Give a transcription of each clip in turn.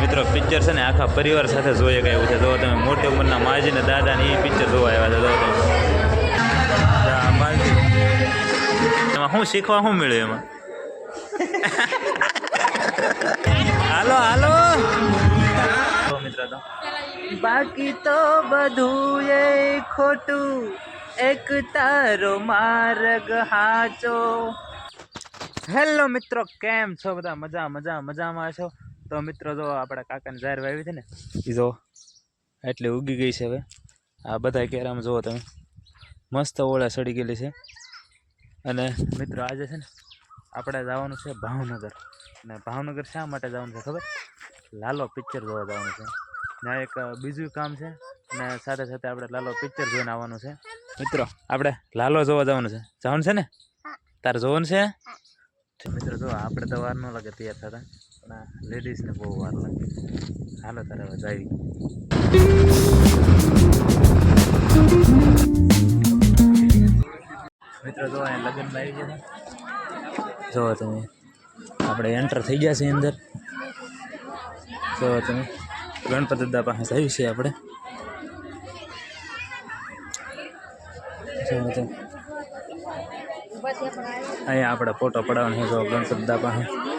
મિત્રો પિક્ચર છે ને આખા પરિવાર સાથે જોઈએ ગયા એવું છે. જો તમે મોટી ઉંમરના માજી ને દાદા ને એ પિક્ચર જોવા આવ્યા છે, જો તમે. એમાં શું શીખવા શું મળ્યું એમાં? હાલો હાલો. મિત્રો તો. બાકી તો બધું એ ખોટું. એક તારો માર્ગ હાચો. હેલો મિત્રો, કેમ છો? બધા મજા મજા, મજામાં છો? તો મિત્રો જો આપણા કાકાની જાહેર વાવી છે ને એ જો એટલે ઉગી ગઈ છે હવે. આ બધા કેરામાં જુઓ તમે. મસ્ત ઓળા સડી ગયેલી છે. અને મિત્રો આજે છે ને આપણે જવાનું છે ભાવનગર. અને ભાવનગર શા માટે જવાનું છે ખબર? લાલો પિક્ચર જોવા જવાનું છે. ને એક બીજું કામ છે અને સાથે સાથે આપણે લાલો પિક્ચર જોઈને આવવાનું છે. મિત્રો આપણે લાલો જોવા જવાનું છે. જવાનું છે ને? તારે જોવાનું છે? તો મિત્રો જો આપણે તો વાર ન લાગે તૈયાર થતા. પણ લેડીઝને બહુ વાર લાગે. હાલો, તારે હવે જાવી. મિત્રો, જો અહીંયા લગ્નમાં આવી ગયા. જો તમે, આપણે એન્ટર થઈ ગયા છે અંદર. જોવો તમે, ગણપતિ દાદા પાસે થયું છે આપણે. અહીંયા આપણે ફોટો પડાવવાનો છે ગણપતિ દાદા પાસે.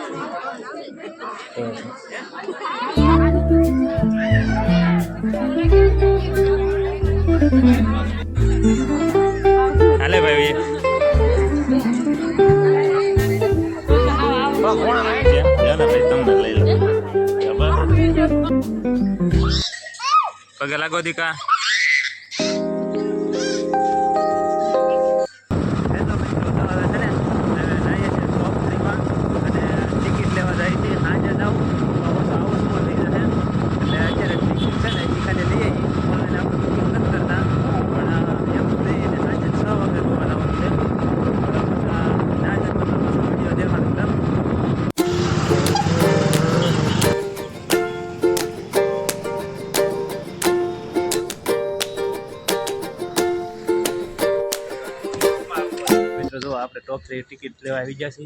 હાલે ભાઈ. પગે લાગો દીકા. ટોપ થ્રી ટિકિટ લેવા આવી જશે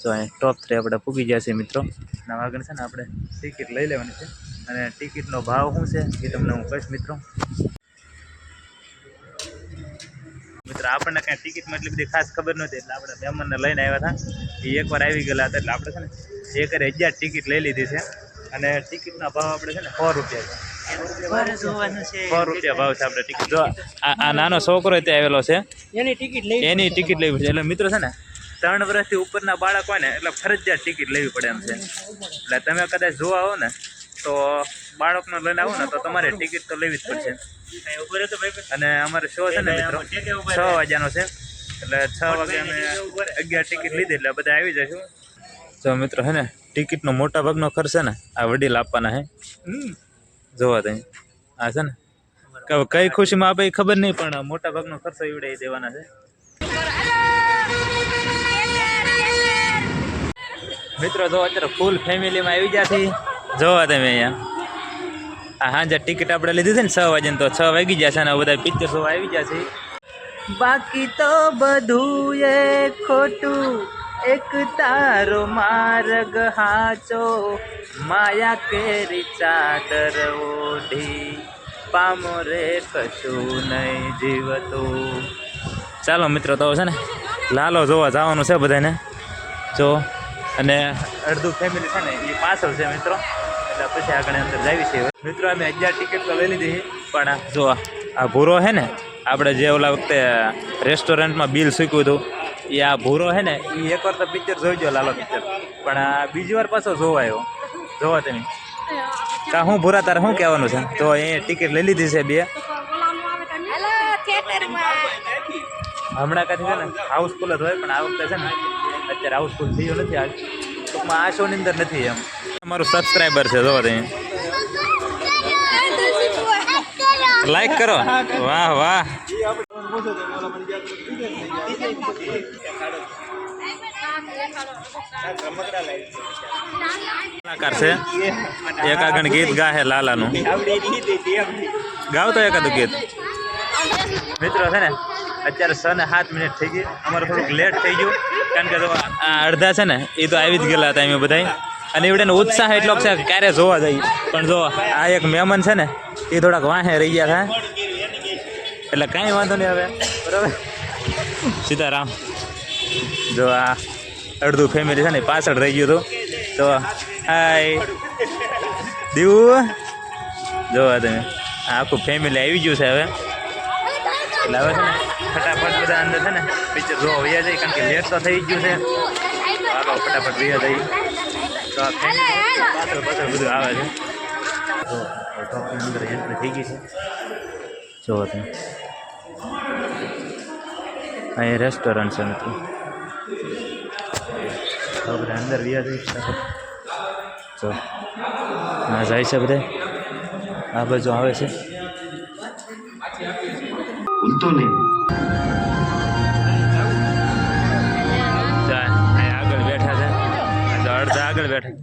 તો જો અહીં ટોપ થ્રી આપણે પૂગી જશે મિત્રો. ના આગળ છે ને આપણે ટિકિટ લઈ લેવાની છે. અને ટિકિટનો ભાવ શું છે એ તમને હું કહીશ મિત્રો. મિત્રો આપણને કાંઈ ટિકિટમાં એટલી બધી ખાસ ખબર નહોતી એટલે આપણે મહેમાનને લઈને આવ્યા હતા. એ એકવાર આવી ગયેલા હતા એટલે આપણે છે ને એક હજાર ટિકિટ લઈ લીધી છે. અને ટિકિટનો ભાવ આપણે છે ને સો રૂપિયા છે. સો રૂપિયા ભાવ છે આપણે ટિકિટ જો આ આ નાનો છોકરો ત્યાં આવેલો છે. એની ટિકિટ લઈ એની ટિકિટ લેવી છે એટલે મિત્રો છે ને ત્રણ વર્ષથી ઉપરના બાળક હોય ને એટલે ફરજિયાત ટિકિટ લેવી પડે એમ છે. એટલે તમે કદાચ જોવા આવો ને તો બાળકને લઈને આવો ને તો તમારે ટિકિટ તો લેવી જ પડશે. અને અમારે શો છે ને મિત્રો છ વાગ્યાનો છે. એટલે છ વાગે અમે અગિયાર ટિકિટ લીધી એટલે બધા આવી જશું. તો મિત્રો છે ને ટિકિટનો મોટા ભાગનો ખર્ચ છે ને આ વડીલ આપવાના છે. જોવા તમે. આ છે ને? કઈ ખુશીમાં આપે ખબર નહીં, પણ મોટા ભાગનો ખર્ચો ઈવડાવી દેવાના છે. મિત્રો, જો અત્યારે ફૂલ ફેમિલીમાં આવી ગયા છે જોવા તમે અહીંયા. આ જે ટિકિટ આપણે લીધી છે ને, છ વાગે તો છ વાગી ગયા છે અને બધા પિક્ચર જોવા આવી ગયા છે. બાકી તો બધું એ ખોટું. એક તારો માર્ગ હાચો, માયા કેરી ચાદર ઓઢી. પામો રે કશું નહીં જીવતું. ચાલો મિત્રો, તો છે ને, લાલો જોવા જવાનું છે બધાને જો, અને અડધું ફેમિલી છે ને, એ પાછળ છે મિત્રો. એટલે પછી આગળ અંદર જાવી છે. મિત્રો, અમે હજાર ટિકિટ તો લઈ લીધી, પણ જો આ ભૂરો છે ને, આપણે જે ઓલા વખતે રેસ્ટોરન્ટમાં બિલ શીખ્યું હતું એ આ ભૂરો છે ને એ એકવાર તો પિક્ચર જોઈજો લાલો પિક્ચર પણ આ બીજી વાર પાછો જોવા આવ્યો જોવા તમે. કા હું ભૂરા તારે શું કહેવાનું છે? તો એ ટિકિટ લઈ લીધી છે બે. હેલો થિયેટરમાં હમણાં કાંઈ છે ને હાઉસફુલ જ હોય પણ આ વખતે છે ને અત્યારે હાઉસફુલ થયું નથી આજ ટૂંકમાં આ શોની અંદર નથી એમ. તમારું સબસ્ક્રાઈબર છે જોવા તમે. લાઈક કરો. વાહ વાહ. છે એક આગળ ગીત ગાહે લાલાનું ગાવ તો એકાદું ગીત મિત્રો છે ને અત્યારે છ ને સાત મિનિટ થઈ ગઈ અમારે થોડુંક લેટ થઈ ગયું કારણ કે અડધા છે ને એ તો આવી જ ગયેલા હતા અમે બધા અને એવડેનો ઉત્સાહ એટલો છે કે ક્યારે જોવા જઈએ પણ જો આ એક મહેમાન છે ને એ થોડાક વાહે રહી ગયા છે એટલે કાંઈ વાંધો નહીં હવે. બરાબર? સીતારામ. જો આ અડધું ફેમિલી છે ને પાછળ રહી ગયું હતું. તો હાય દીવ? જોવા તમે. આ આખું ફેમિલી આવી ગયું છે હવે. એટલે હવે છે ને ફટાફટ બધા અંદર છે ને પિક્ચર જોવા વૈયા જાય કારણ કે લેટ તો થઈ જ ગયું છે. હાલો ફટાફટ વૈયા જઈએ તો પાછળ પાછળ બધું આવે છે. જો અંદર એન્ટ્રી થઈ ગઈ છે. જોવો તમે અહીં રેસ્ટોરન્ટ છે મિત્રો. આપણે અંદર વ્યા જઈ જો હા જાય છે બધે. આ બાજુ આવે છે. ભૂલતો નહીં. આગળ બેઠા છે. અડધા આગળ બેઠા.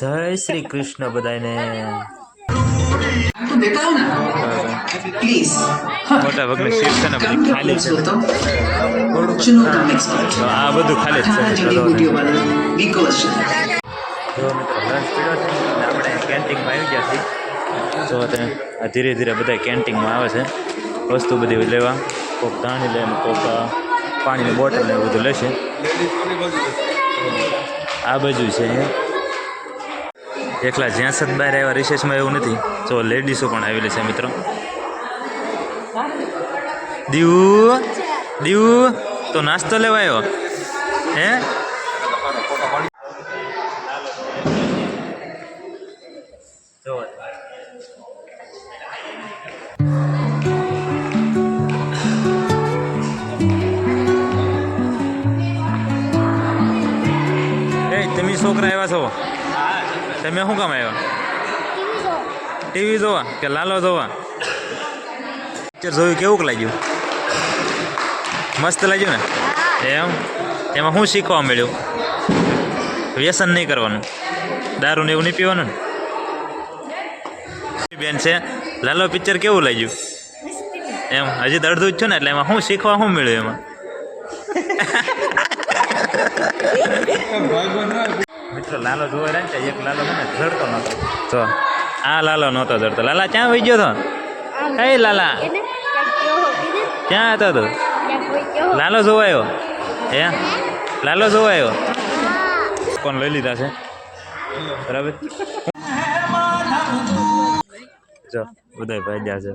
જય શ્રી કૃષ્ણ બધાને પ્લીઝ મોટા ભાગની સીટ છે ખાલી છે. આ બધું ખાલી છે. બીકોઝ આવી ગયા આ ધીરે ધીરે બધા કેન્ટીનમાં આવે છે. વસ્તુ બધી લેવા. કોક ધાણી લે ને કોક પાણીની બોટલ ને એવું બધું લેશે. આ બાજુ છે અહીંયા. એકલા જ્યાં સદ બહાર આવ્યા રિસેસમાં એવું નથી. જો લેડીઝો પણ આવેલી છે મિત્રો. દીવ દીવ, તો નાસ્તો લેવા આવ્યો? હે? તમે છોકરા આવ્યા છો. તમે શું કામ આવ્યા? ટીવી જોવા કે લાલો જોવા? પિક્ચર જોયું કેવું લાગ્યું? મસ્ત લાગ્યું ને? એમ? એમાં શું શીખવા મળ્યું? વ્યસન નહીં કરવાનું. દારૂ ને એવું નહીં પીવાનું ને? બેન છે, લાલો પિક્ચર કેવું લાગ્યું? એમ, હજી તો જ છું ને, એટલે એમાં શું શીખવા શું મળ્યું એમાં? મિત્રો લાલો જોવા રહ્યા ને એક લાલો મને ને જડતો નહોતો તો આ લાલો નહોતો જડતો. લાલા ક્યાં વહી ગયો તો? એ લાલા. ક્યાં હતો તું? લાલો જોવાયો હે? લાલો જોવાયો કોણ લઈ લીધા છે? બરાબર? જો ઉદય ભાઈ ગયા છે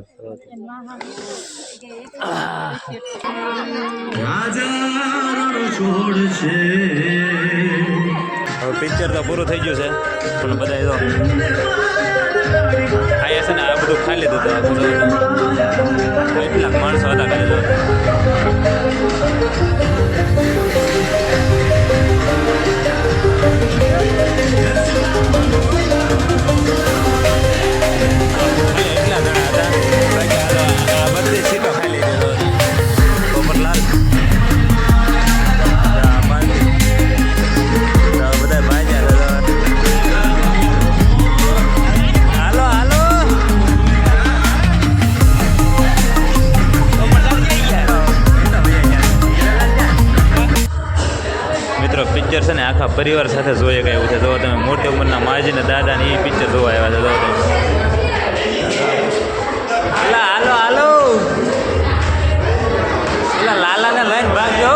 હવે પિક્ચર તો પૂરું થઈ ગયું છે. પણ બધા જો આયા છે ને આ બધું ખાઈ લીધું હતું કેટલાક માણસો હતા ખાલી ખાલી છે ને આખા પરિવાર સાથે જોઈએ કઈ એવું છે. જો તમે મોટી ઉંમરના માજી ને દાદા ને એ પિક્ચર જોવા આવ્યા છે, જો તમે. હાલો હાલો પેલા લાલાને લઈને ભાગ જો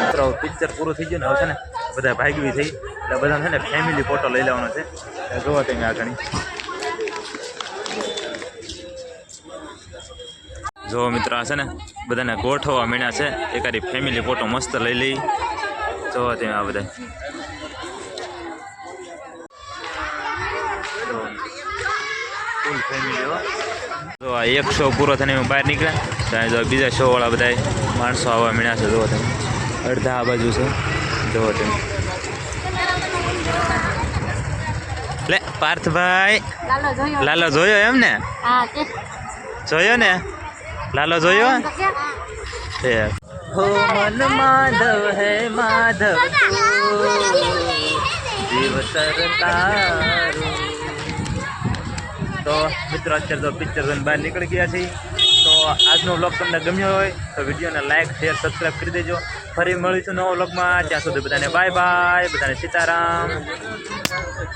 મિત્રો પિક્ચર પૂરું થઈ ગયું ને, હવે છે ને બધા ભાગવી થઈ. એટલે બધા છે ને ફેમિલી ફોટો લઈ લેવાનો છે. જોવા તમે આગળ. જો મિત્રો આ છે ને બધાને ગોઠવવા મીણ્યા છે. એકાદી ફેમિલી ફોટો મસ્ત લઈ લઈ. જોવા તમે આ બધા. ફૂલ ફેમિલી આ એક શો પૂરો થઈને અમે બહાર નીકળ્યા. ત્યાં જો બીજા શો વાળા બધા માણસો આવવા મીણ્યા છે. જુઓ તમે. અડધા આ બાજુ છે. જુઓ તમે. લે પાર્થભાઈ. લાલો જોયો. એમ ને જોયો ને? લાલો જોયો? હો મન માધવ હે માધવ જીવ સરતારું તો મિત્રો અત્યારે તો પિક્ચર જોઈને બહાર નીકળી ગયા છીએ. તો આજનો વ્લોગ તમને ગમ્યો હોય તો વિડીયોને લાઇક શેર સબસ્ક્રાઈબ કરી દેજો. ફરી મળીશું નવો વ્લોગમાં ત્યાં સુધી બધાને બાય બાય બધાને સીતારામ.